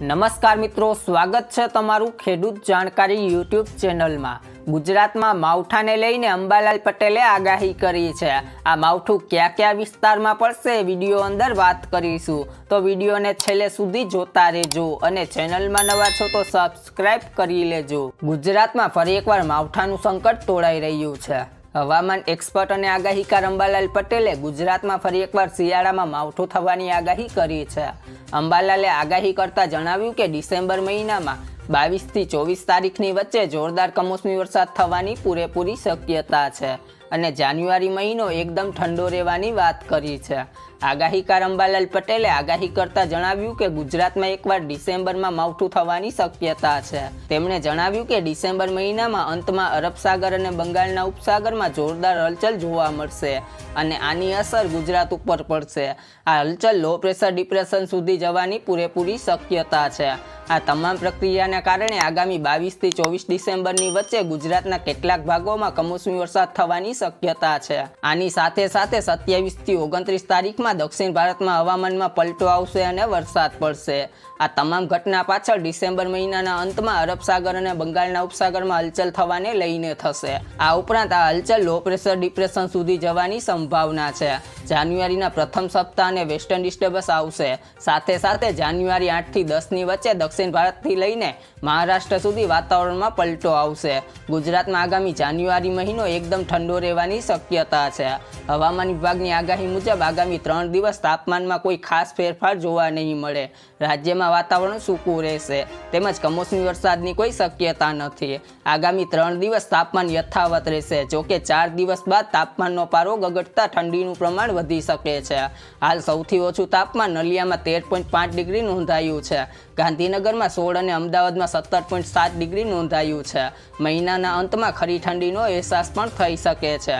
નમસ્કાર મિત્રો, સ્વાગત છે તમારું ખેડૂત જાણકારી યુટ્યુબ ચેનલમાં. ગુજરાતમાં માવઠાને લઈને અંબાલાલ પટેલે આગાહી કરી છે. આ માવઠું કયા કયા વિસ્તારમાં પડશે વીડિયો અંદર વાત કરીશું. તો વિડીયોને છેલ્લે સુધી જોતા રહેજો અને ચેનલમાં નવા છો તો સબસ્ક્રાઇબ કરી લેજો. ગુજરાતમાં ફરી એકવાર માવઠાનું સંકટ તોડાઈ રહ્યું છે. હવામાન એક્સપર્ટ અને આગાહીકાર અંબાલાલ પટેલે ગુજરાતમાં ફરી એકવાર શિયાળામાં માવઠું થવાની આગાહી કરી છે. અંબાલાલે આગાહી કરતા જણાવ્યું કે ડિસેમ્બર મહિનામાં બાવીસથી ચોવીસ તારીખની વચ્ચે જોરદાર કમોસમી વરસાદ થવાની પૂરેપૂરી શક્યતા છે. અને જાન્યુઆરી મહિનો એકદમ ઠંડો રહેવાની વાત કરી છે. આગાહીકાર અંબાલાલ પટેલે આગાહી કરતા જણાવ્યું કે ગુજરાતમાં એકવાર ડિસેમ્બરમાં માવઠું થવાની શક્યતા છે. તેમણે જણાવ્યું કે ડિસેમ્બર મહિનામાં અંતમાં અરબ સાગર અને બંગાળના ઉપસાગરમાં જોરદાર હલચલ જોવા મળશે અને આની અસર ગુજરાત ઉપર પડશે. આ હલચલ લો પ્રેશર ડિપ્રેશન સુધી જવાની પૂરેપૂરી શક્યતા છે. આ તમામ પ્રક્રિયાના કારણે આગામી બાવીસથી ચોવીસ ડિસેમ્બરની વચ્ચે ગુજરાતના કેટલાક ભાગોમાં કમોસમી વરસાદ થવાની શક્યતા છે. આની સાથે સાથે સત્યાવીસથી ઓગણત્રીસ તારીખમાં દક્ષિણ ભારતમાં હવામાનમાં પલટો આવશે અને વરસાદ પડશે. આ તમામ ઘટના પાછળ ડિસેમ્બર મહિનાના અંતમાં અરબ સાગર અને બંગાળના ઉપસાગરમાં હલચલ થવાને લઈને થશે. આ ઉપરાંત આ હલચલ લો પ્રેશર ડિપ્રેશન સુધી જવાની સંભાવના છે. જાન્યુઆરીના પ્રથમ સપ્તાહ અને વેસ્ટર્ન ડિસ્ટર્બન્સ આવશે. સાથે સાથે જાન્યુઆરી આઠથી દસની વચ્ચે દક્ષિણ ભારતથી લઈને મહારાષ્ટ્ર સુધી વાતાવરણમાં પલટો આવશે. ગુજરાતમાં આગામી જાન્યુઆરી મહિનો એકદમ ઠંડો રહેવાની શક્યતા છે. હવામાન વિભાગની આગાહી મુજબ આગામી ત્રણ દિવસ તાપમાનમાં કોઈ ખાસ ફેરફાર જોવા નહીં મળે. રાજ્યમાં વાતાવરણ સૂકું રહેશે તેમજ કમોસમી વરસાદની કોઈ શક્યતા નથી. આગામી ત્રણ દિવસ તાપમાન યથાવત રહેશે જોકે ચાર દિવસ બાદ તાપમાનનો પારો ગગડતા ઠંડીનું પ્રમાણ વધી શકે છે. હાલ સૌથી ઓછું તાપમાન નલિયામાં તેર પોઈન્ટ પાંચ ડિગ્રી નોંધાયું છે. ગાંધીનગરમાં સોળ અને અમદાવાદમાં સત્તર પોઈન્ટ સાત ડિગ્રી નોંધાયું છે. મહિનાના અંતમાં ખરી ઠંડીનો અહેસાસ પણ થઈ શકે છે.